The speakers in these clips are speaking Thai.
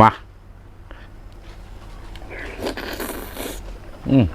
มาอืม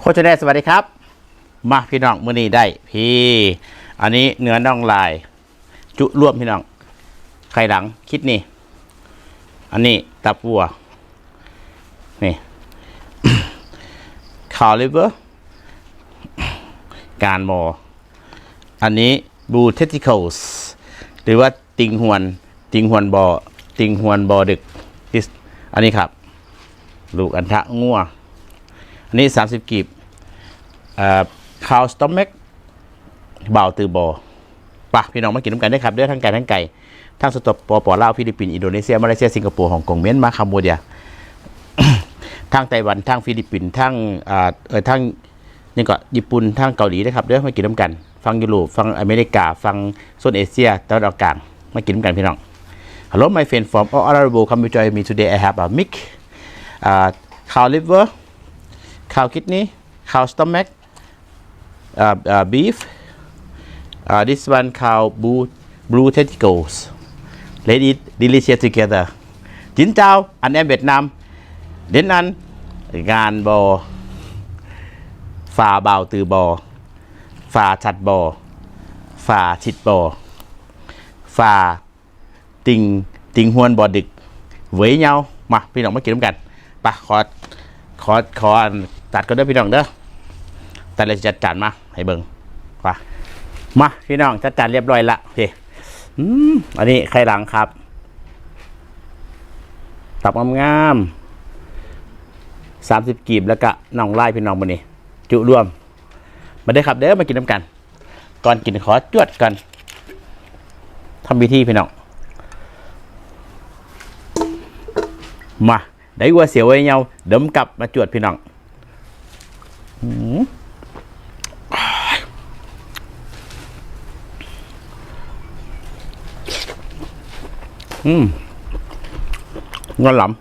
โคชแนสวัสดีครับ มาพี่น้องมื้อนี้ได้ พี่ อันนี้เนื้อน่องลาย จุรวมพี่น้องไข่หลังคิดนี่ อันนี้ตับวัว นี่คาลิเวอร์การมอ อันนี้บูเทติ c ค s หรือว่าติงหวน ติงหวนบอติงหวนบอดึก อันนี้ครับ ลูกอันทะงัวอันนี้30กีบ คาวสตอมเมกเบาตือบอปะพี่น้องมากินน้ำกันได้ครับเด้วยทั้งไก่ทั้งไก่ทั้งสตปปอลาวฟิลิปปินส์อินโดนีเซียมาเลเซียสิงคโปร์ฮ่องกงเมียนมาคัมโบเดียทั้งไต้หวันทั้งฟิลิปปินส์ทั้งอ่าเออทั้งนี่ก็ญี่ปุ่นทั้งเกาหลีนะครับเด้อมากินน้ำกัน ฟังยุโรปฟังอเมริกาฟังโซนเอเชียตะวันออกกลางมากินน้ำกันพี่น้อง Hello my friend from all around the world come to join me today I have a mic uh, cow liver cow kidney cow stomach uh, uh, beef uh, this one cow blue blue testicles let's eat delicious together จินเจ้าอันแอมเวียดนามเด่นนั้นงานบอฝ่าเบาตือบอฝ่าชัดบอฝ่าชิดบอฝ่าติงติงหวนบอดึกเหวยเงามาพี่น้องมากินน้ำกันไปะขอขอขอตัดก็ได้อพี่น้องเด้อ แต่เราจะจัดจานมาให้เบิ่งไปมาพี่น้องจัดจานเรียบร้อยละโอเคอืมอันนี้ไข่หลังครับตับงามๆสามสิบกีบแล้วก็น่องไล่พี่น้องมันนี่จุรวม มาได้ครับเด้อมากินน้ำกัน ก่อนกินขอจวดกันทำพิธีพี่น้อง มา ได้วัวเสียวไว้เงาเดิมกลับมาจวดพี่น้องหืม อืมงอนหลำ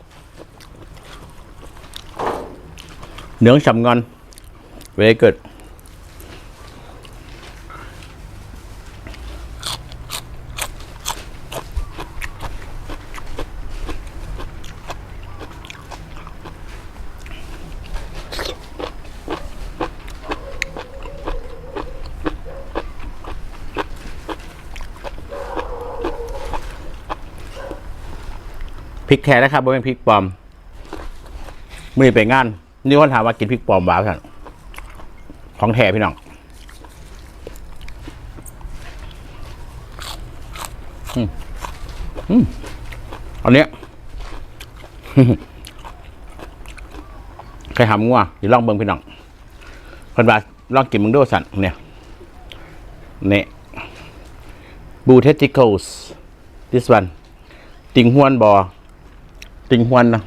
เนื้อฉ่ำงอนเวเกิด พริกแท้นะครับไม่เป็นพริกปลอมมือไปงาน นี่คนถามว่ากินพริกปลอมบ้าสั่นของแท้พี่น้องอืมอืมอันนี้ใครหำงัวเดี๋ยวลองเบิ่งพี่น้องคนว่าลองกินมึงดูสันเนี่ยเนี่ย blue testicles this one ติงหวนบอ ติงหวนนะ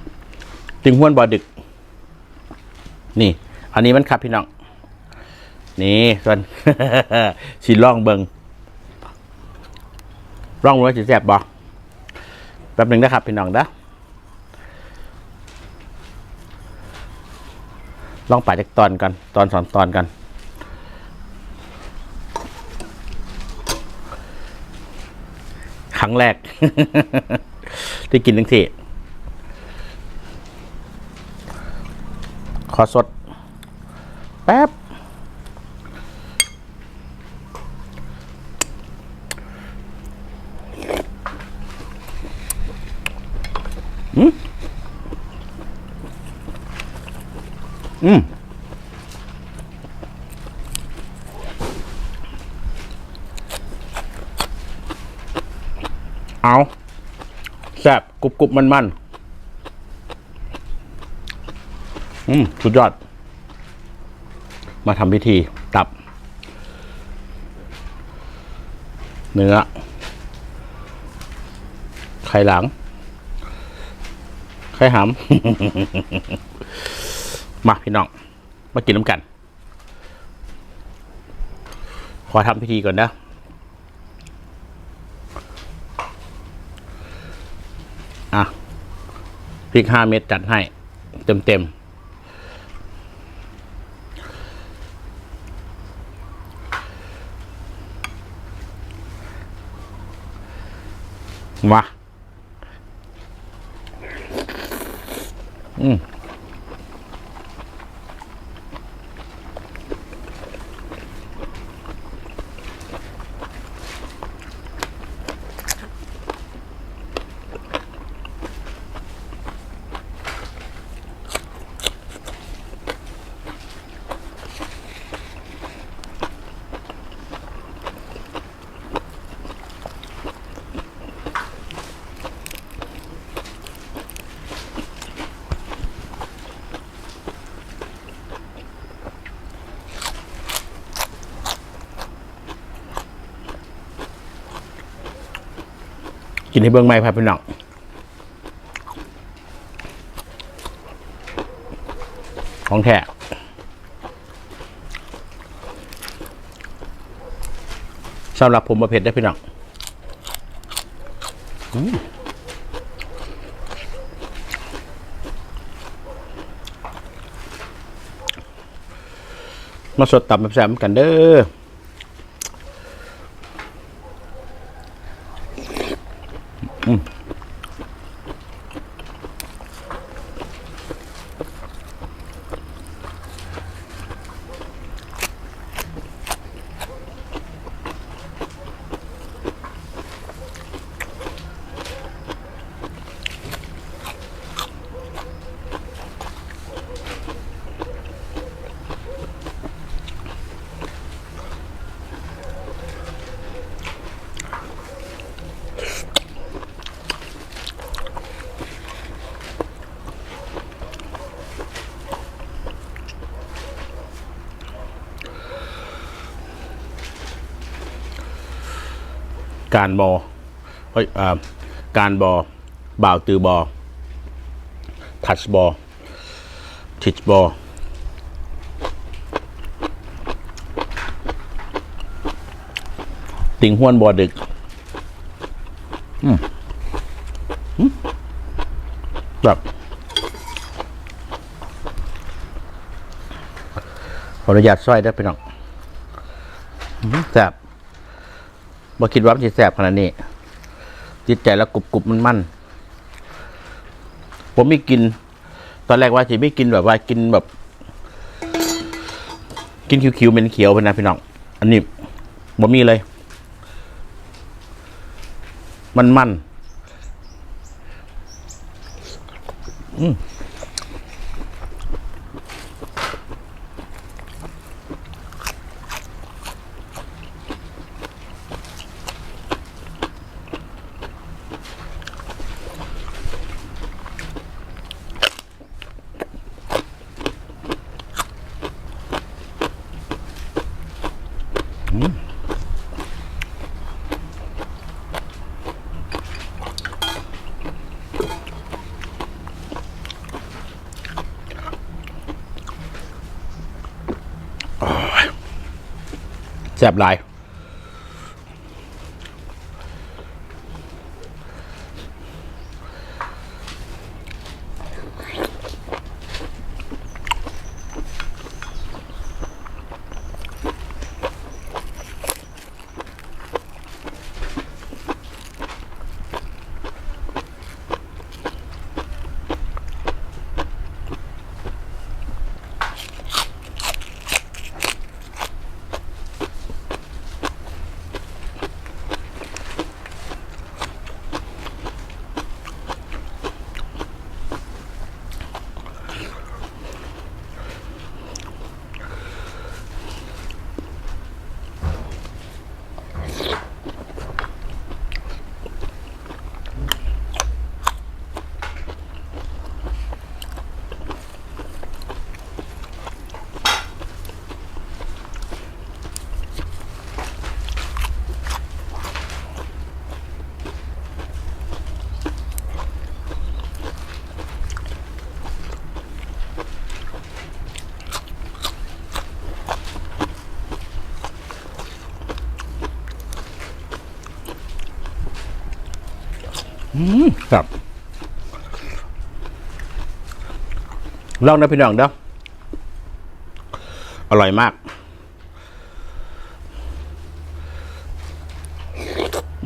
ติงหวนบอดึก นี่ อันนี้มันครับพี่น้อง นี่ส่วนสิล่องเบิงร่องรู้ว่าสิแสบบอแป๊บหนึ่งนะครับพี่น้องนะลองป่าจากตอนกัน ตอนสอนตอนกันครั้งแรก ที่กินทั้งที ขอสด แป๊บ อืม อืมเอาแซ่บกรุบกรุบมันมัน อืมสุดยอด มาทำพิธีตับ เนื้อ ไข่หลัง ไข่หำ มาพี่น้อง มากินน้ำกัน ขอทำพิธีก่อนนะอะพริกห้าเม็ดจัดให้ เต็มเต็ม มา อืม นให้เบิ่งไหมครับพี่น้องของแท้สำหรับผมประเภทได้พี่น้องมาสดตับแบบแซมกันเด้อ การบอเอ้ยอ่าการบอบ่าวตือบอทัชบอทิชบอติงห้วนบอดึก อืมอืมแบบขออนุญาตสร้อยได้ไปน้องอื้อหือแซ่บ บ่คิดว่ามันจะแสบขนาดนี้จิตใจแล้วกรุบกรุบมันมันผมไม่กิน ตอนแรกว่าจะไม่กินแบบว่ากินแบบ กินคิวๆเป็นเขียวเป็นนะพี่น้องอันนี้บ่มีเลย มันมันอืม แสบหลาย ครับลองนะพี่น้องเด้ออร่อยมาก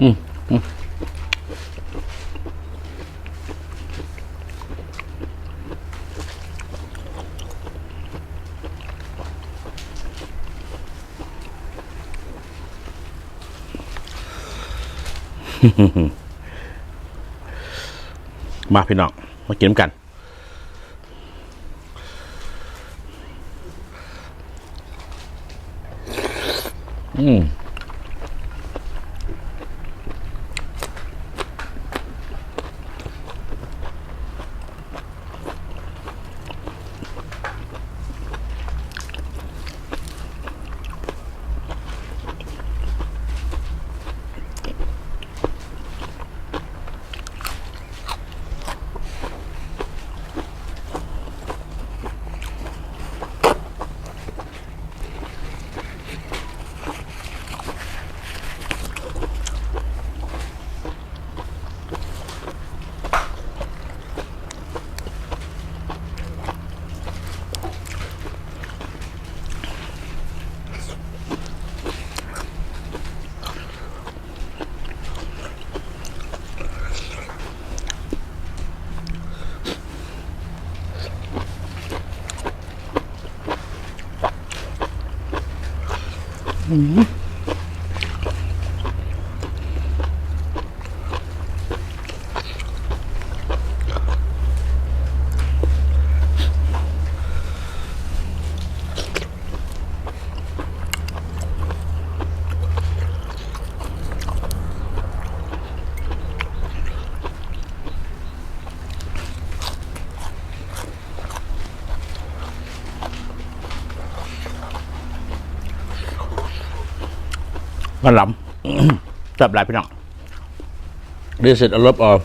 อืมอืม มาพี่น้อง มากินกัน อืม 嗯。 มันล้ำจับหลายพี่น้อง This is a lot of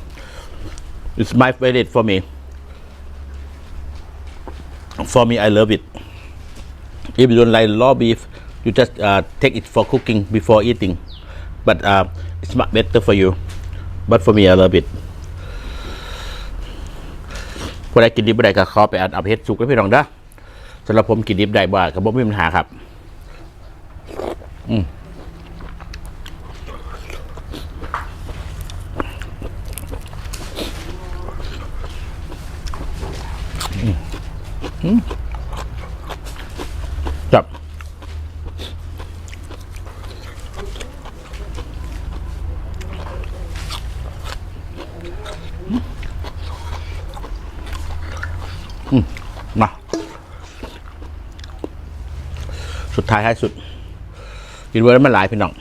it's my favorite for me for me I love it if you don't like raw beef you just uh, take it for cooking before eating but uh, it's much better for you but for me I love it ผู้ใดกินดิบได้ก็ขอไปอัดอับเฮ็ดสุกไว้พี่น้องเด้อสำหรับผมกินดิบได้บ่ก็บ่มีปัญหาครับ จับอืมมา สุดท้ายท้ายสุด กินเวอร์แล้วมันหลายพี่น้อง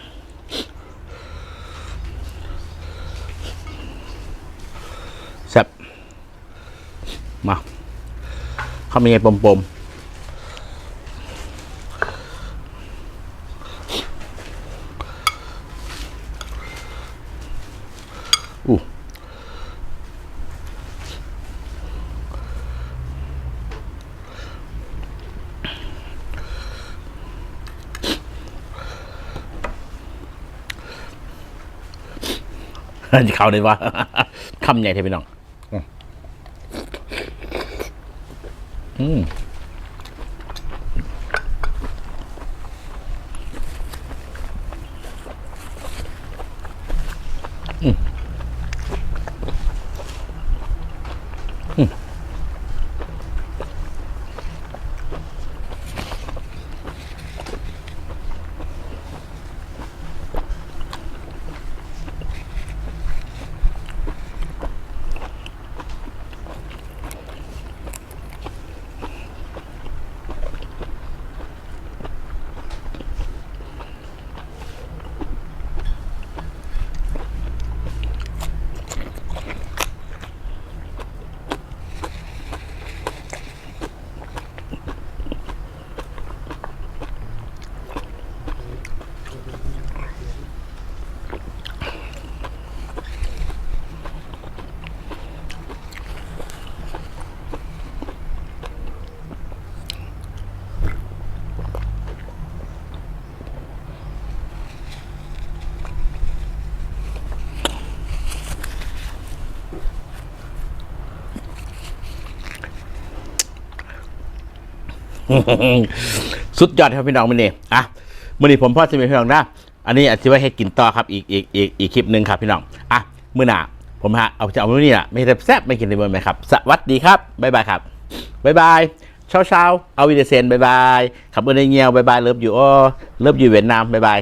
แซ่บมา ข้ามีไงปมๆอู้จะเข้าได้ว่าคำใหญ่เทพี่น้อง อื สุดยอดครับพี่น้องมื้อนี้อะมื่อนี้ผมพ่อจะมีพี่น้องนะอันนี้อาจจะไว้ให้กินต่อครับอีกอีกอีกอีกคลิปหนึ่งครับพี่น้องอะมื้อหน้าผมฮะเอาจะเอามื้อนี้ละไม่ได้แซ่บไม่กินในเมืองไหมครับ สวัสดีครับบ๊ายบายครับบ๊ายบายเช้าเช้าๆเอาวิเดเซนบ๊ายบายขับเบอร์ในเงียวบ๊ายบายเลิฟอยู่อ้อเลิฟอยู่เวียดนามบ๊ายบาย